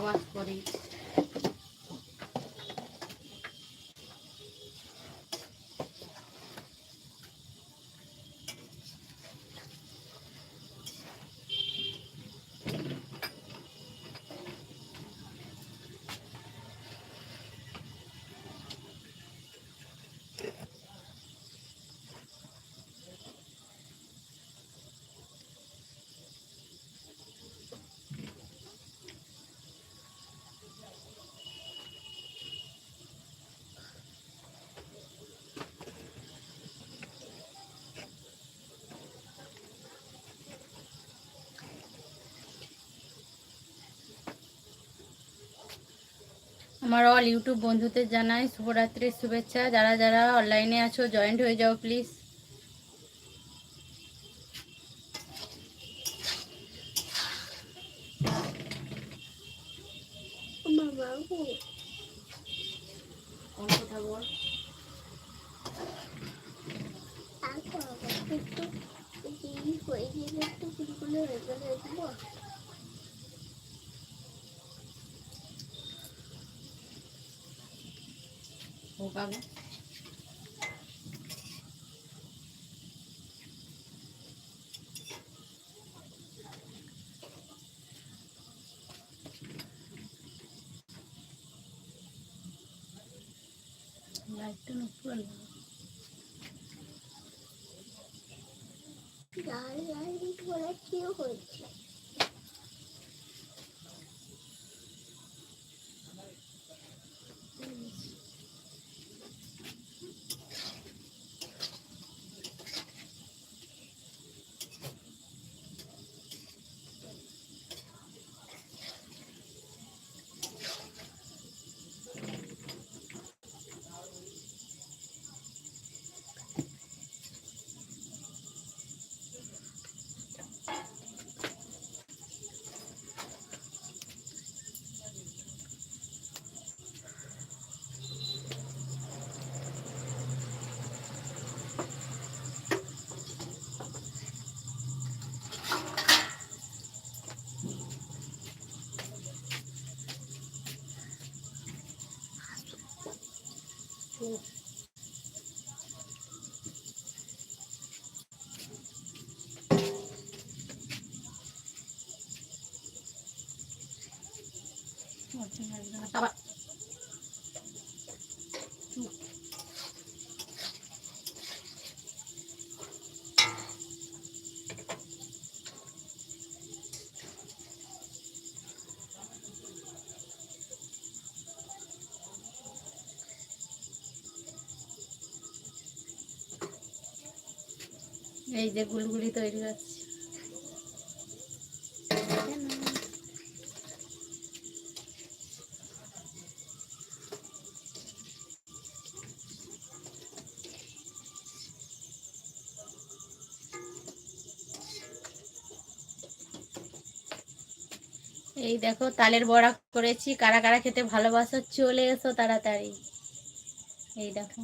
আওয়াজ করে। আমার অল ইউটিউব বন্ধুদের জানাই শুভরাত্রির শুভেচ্ছা। যারা যারা অনলাইনে আছো জয়েন্ট হয়ে যাও প্লিজ কোন কথা বল ও বাবু লাইটটা উপরে লাগা। হয়েছে আবার এই যে গুলগুলি তৈরি হচ্ছে। দেখো তালের বড়া করেছি। কারা কারা খেতে ভালোবাসো চলে এসো তাড়াতাড়ি। এই দেখো।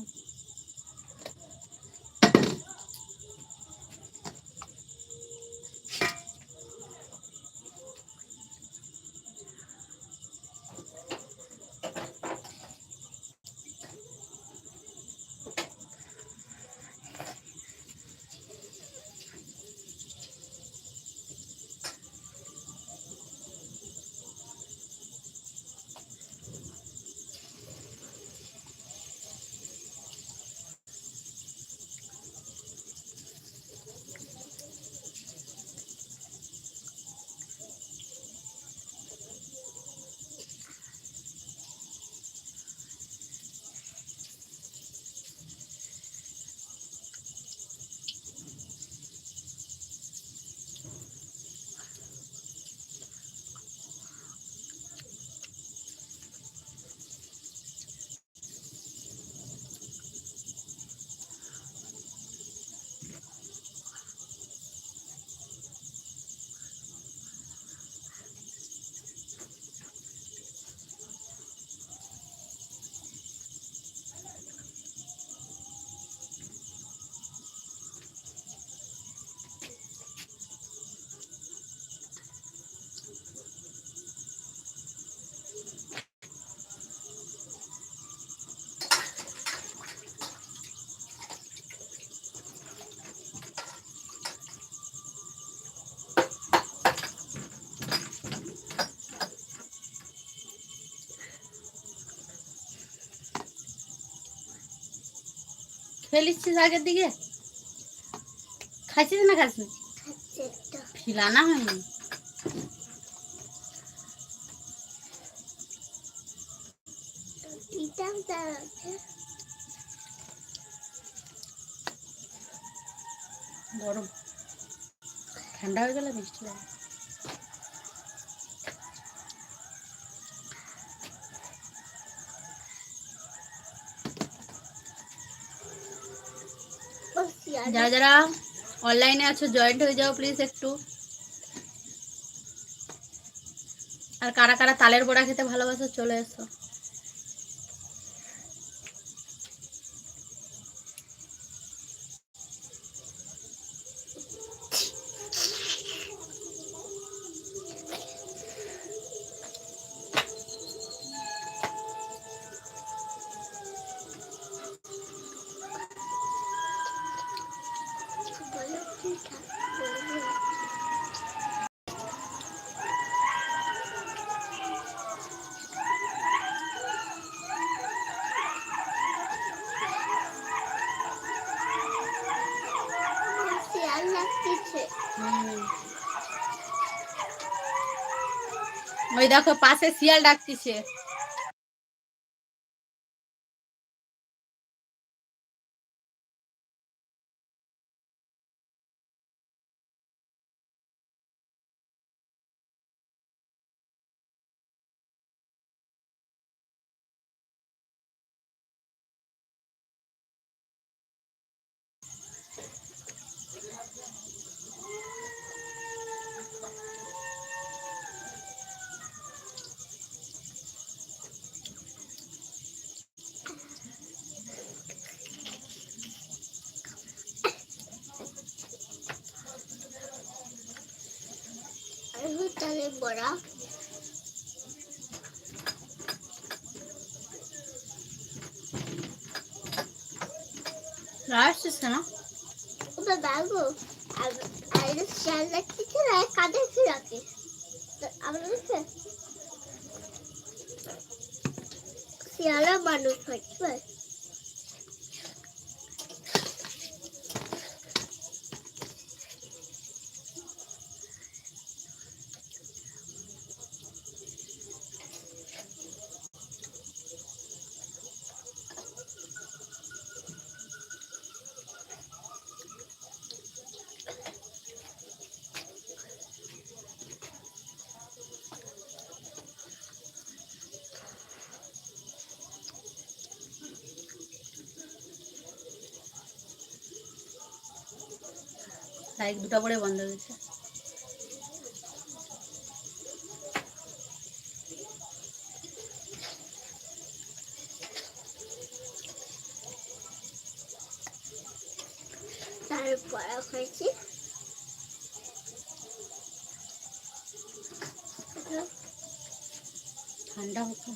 ফেলিচ্ছিস আগের দিকে খাচ্ছিস না খাচ্ছিস খাচ্ছে একটা ফিলানা হয়নি পিতাম তার আছে গরম ঠান্ডা হয়ে গেলে মিষ্টি লাগে যারা যারা অনলাইনে আছো জয়েন্ট হয়ে যাও প্লিজ একটু। আর কারা কারা তালের বড়া খেতে ভালোবাসো, চলে এসো বলো কি খাবে ওই দেখো পাশে শিয়াল ডাকতিছে। তাহলে বড়া। আসছিস না? ওটা দেখো আর শিয়াল লাগতেছে না কাঁধে ফিরাকে আমরা দেখে শিয়ালা মানুষ হচ্ছে লাইক দুটো করে বন্ধ হয়েছে। তারপর হয়েছে ঠান্ডা হচ্ছে।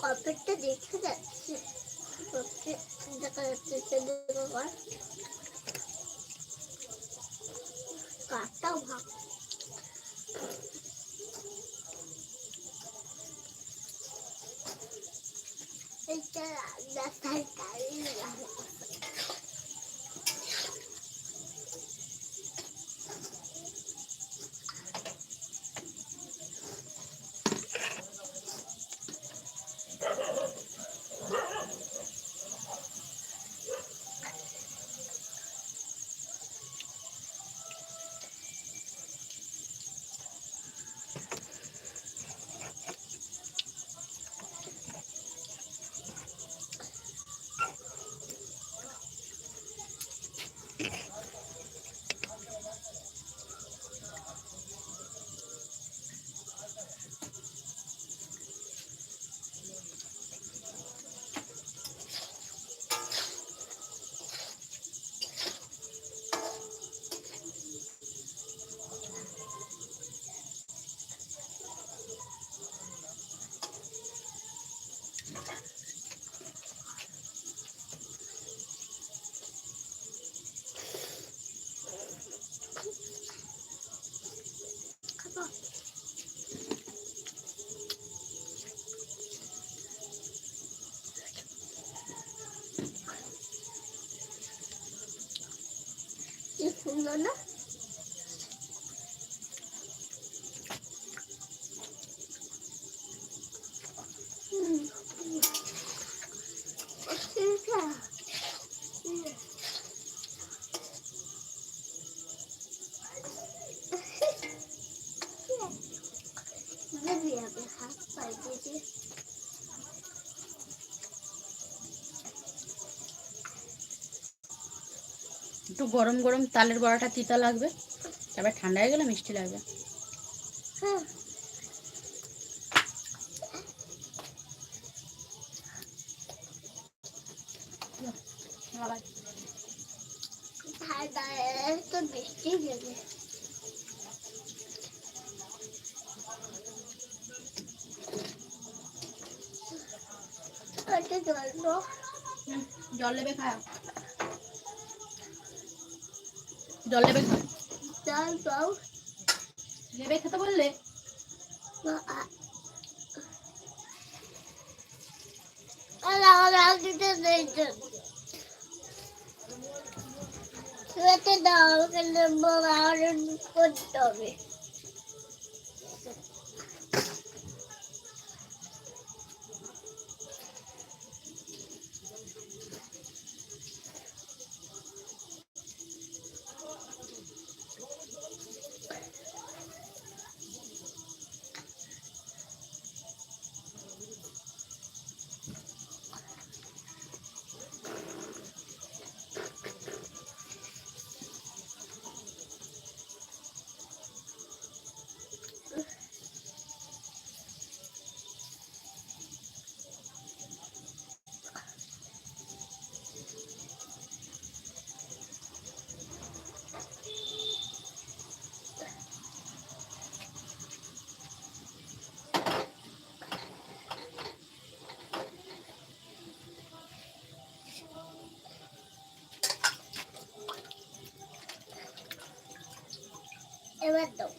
কপেটটা দেখে যাচ্ছে? দেখা যাচ্ছে কাঠটাও ভাগ এটা রাস্তায় দাঁড়িয়ে ትችላለህ። গরম গরম তালের বড়াটা তিতা লাগবে তারপর ঠান্ডা হয়ে গেলে মিষ্টি লাগবে। হ্যাঁ। জল নেবে খা জল নেবে খা জল দাও নেবে খেতে বললে? দাও করতে হবে। এবার দাও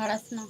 নাড়াস না।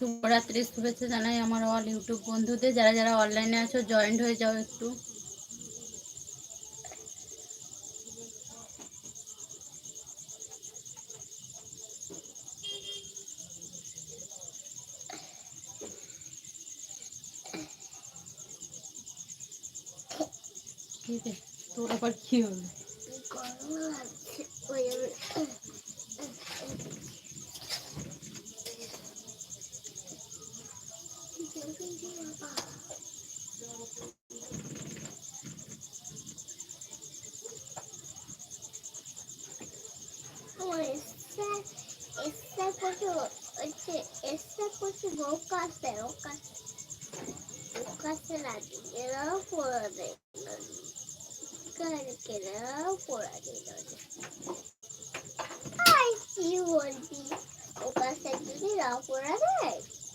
শুভরাত্রির শুভেচ্ছা জানাই আমার অল ইউটিউব বন্ধুদের। যারা যারা অনলাইনে আছো জয়েন্ট হয়ে যাও একটু। তোর আবার কি হলো গরম লাগছে ওই জন্য- আমার এসে এসে পড়ছে হচ্ছে এসে পড়ছে বউ কাছে ও কাছে ও কাছে লাগে এরাও পড়া দেয় কালকে এরাও পড়া দিল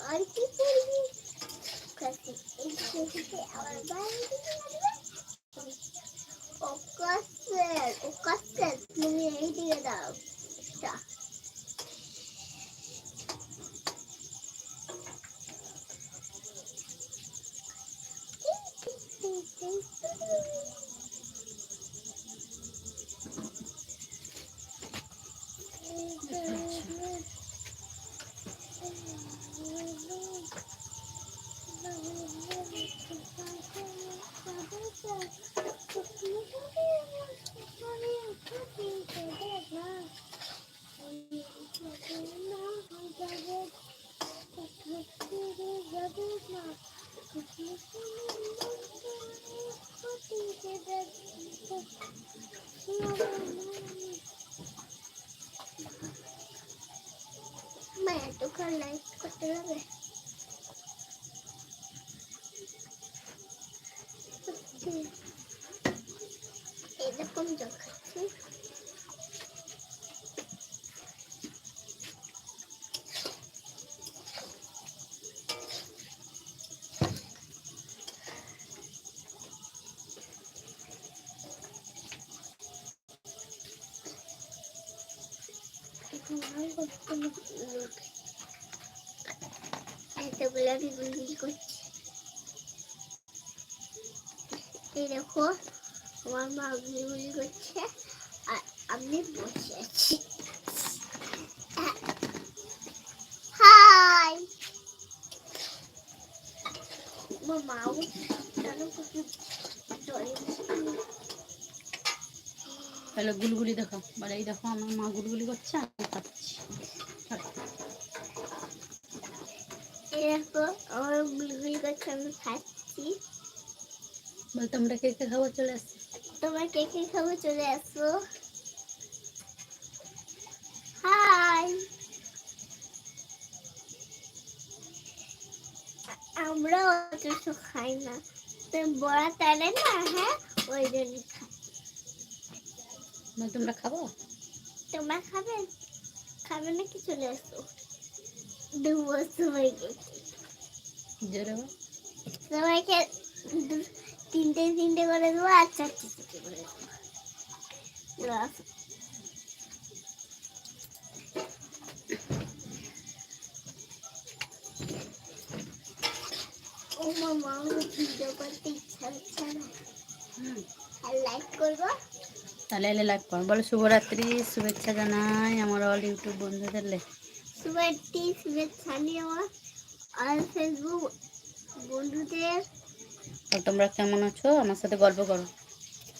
আর ও কাছে ও কাছে তুমি এই দিকে দাও টা মা এতক্ষণ লাইক করতে হবে সত্যি এরকম দেখাচ্ছে এতগুলো বিগুলি করছে। এই দেখো আমার মা বিগুলি করছে আর আমি বসে আছি। হাই! আমার মাও তাহলে গুলগুলি দেখো বলে এই দেখো আমার মা গুলগুলি করছে আমি খাচ্ছি। এই দেখো আমার গুলগুলি করছে আমি খাচ্ছি। বলে তোমরা কে কে খাব চলে আসছে তোমরা কে কে খাব চলে আসো। হাই। আমরা অত কিছু খাই না। তুমি বড়া তালে না হ্যাঁ? ওই জন্য খাই। বলে তোমরা খাব? তোমরা খাবে? খাবে নাকি চলে আসো? দেবো সবাইকে জোরে বল। সবাইকে দু- তিনটে তিনটে করে দেবো আর চারটে চারটে করে দেবো। ও মামা ভিডিও করতে ইচ্ছা হচ্ছে না। হুম। আর লাইক করব? তাহলে এলে লাইভ কর। বলো শুভরাত্রি শুভেচ্ছা জানাই আমার অল ইউটিউব বন্ধুদের লে। শুভেচ্ছি শুভেচ্ছা নিয়ে আমার আর ফেসবুক বন্ধুদের। তো তোমরা কেমন আছো? আমার সাথে গল্প করো।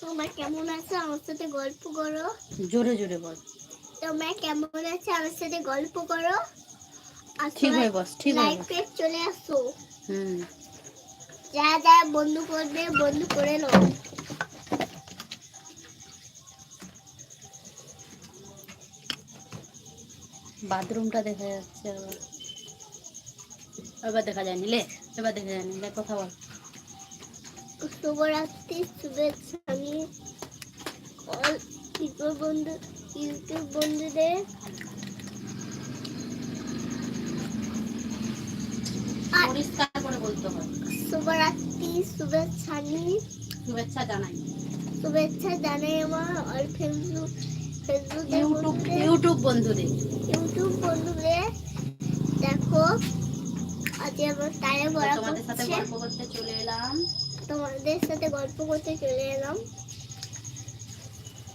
তোমরা কেমন আছো? আমার সাথে গল্প করো। জোরে জোরে বল। তোমরা কেমন আছো? আমার সাথে গল্প করো। ঠিক হয়ে বস ঠিক হয়ে লাইক পেজ চলে আসো। হুম। যা যা বন্ধু করবে বন্ধু করে নাও। বাথরুমটা দেখা যাচ্ছে আবার। দেখা যায়নি লে? এবার দেখা যায়নি কথা বল। শুভরাত্রি শুভেচ্ছা আমি অল ইউটিউব বন্ধু ইউটিউব বন্ধুদের। পরিষ্কার করে বলতে হয়। শুভরাত্রি শুভেচ্ছা জানাই। শুভেচ্ছা জানাই আমার অল ফেসবুক ফেসবুকে ইউটিউব ইউটিউব বন্ধুদের। ইউটিউব বন্ধুদের। দেখো যে আমার তালে বড়া তোমাদের সাথে গল্প করতে চলে এলাম। তোমাদের সাথে গল্প করতে চলে এলাম।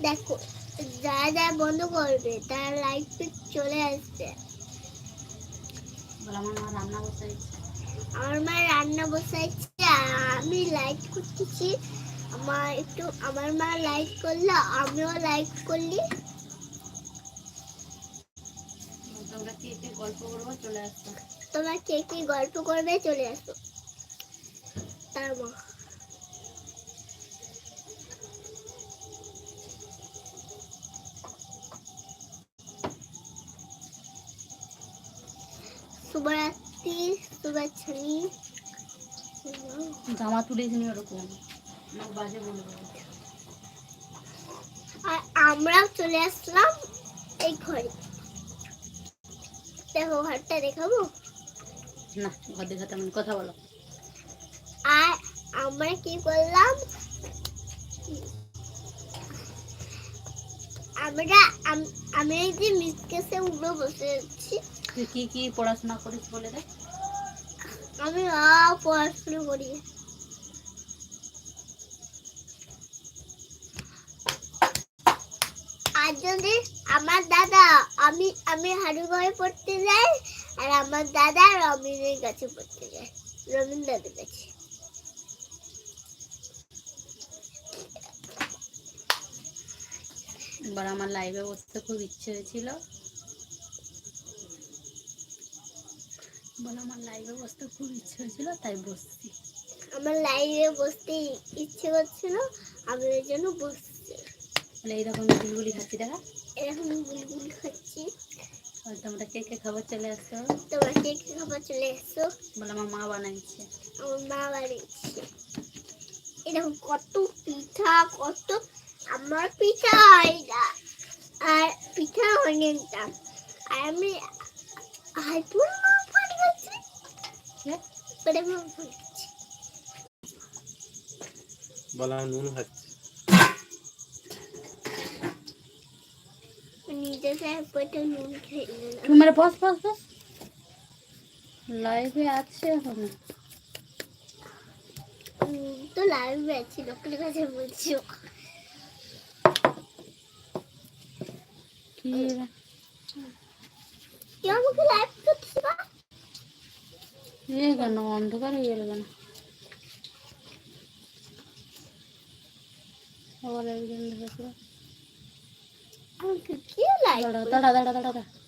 দেখো যারা যারা বন্ধ করবে তারা লাইট চলে আসবে। আমার মা রান্না বসাইছে। আমি লাইট করতেছি। আমার একটু আমার মা লাইট করল আমিও লাইট করলি। তোমরা কি একটু গল্প করব চলে আসতো তোমরা কে কি গল্প করবে চলে আসো তার মা। শুভরাত্রি শুভেচ্ছা নিয়ে জামা ওরকম বাজে বলব আর আমরাও চলে আসলাম এই ঘরে। দেখো ঘরটা দেখাবো? না ঘর দেখাতে আমি কথা বলো। আর আমরা কি করলাম আমরা আমি এই যে মিসকেসে উঠে বসে আছি। তুই কি কি পড়াশোনা করিস বলে দে। আমি আ পড়াশোনা করি আর যদি আমার দাদা আমি আমি হাড়ু ঘরে পড়তে যাই আর আমার দাদা রমিনের কাছে পড়তে যায় রমিন দাদার কাছে। এবার আমার লাইভে বসতে খুব ইচ্ছে হয়েছিল। বলে আমার লাইভে বসতে খুব ইচ্ছে হয়েছিল তাই বসছি। আমার লাইভে বসতে ইচ্ছে করছিল আমি ওই জন্য বসছি। বলে এইরকম গুলগুলি খাচ্ছি দেখা। এরকম গুলগুলি খাচ্ছি। আর তোমরা কে কে খাবার চলে আসছো? তোমার কে কি খাবার চলে এসো বলে আমার মা বানাইছে। আমার মা বানিয়েছে এরকম কত পিঠা কত আমার পিঠা হয় না আর পিঠা অনেক দাম আর আমি হাইপুর বলা নুন খাচ্ছি নিজে পেটে নুন খেয়ে নিলাম। তুমি মেরে বস বস বস লাইভে আছে এখন। তো লাইভ আছি লোকের কাছে বলছি। কি? আমাকে লাইভ এ কেন অন্ধকার হয়ে গেল কেন আবার একজন দাঁড়া দাঁড়া দাঁড়া দাঁড়া দাঁড়া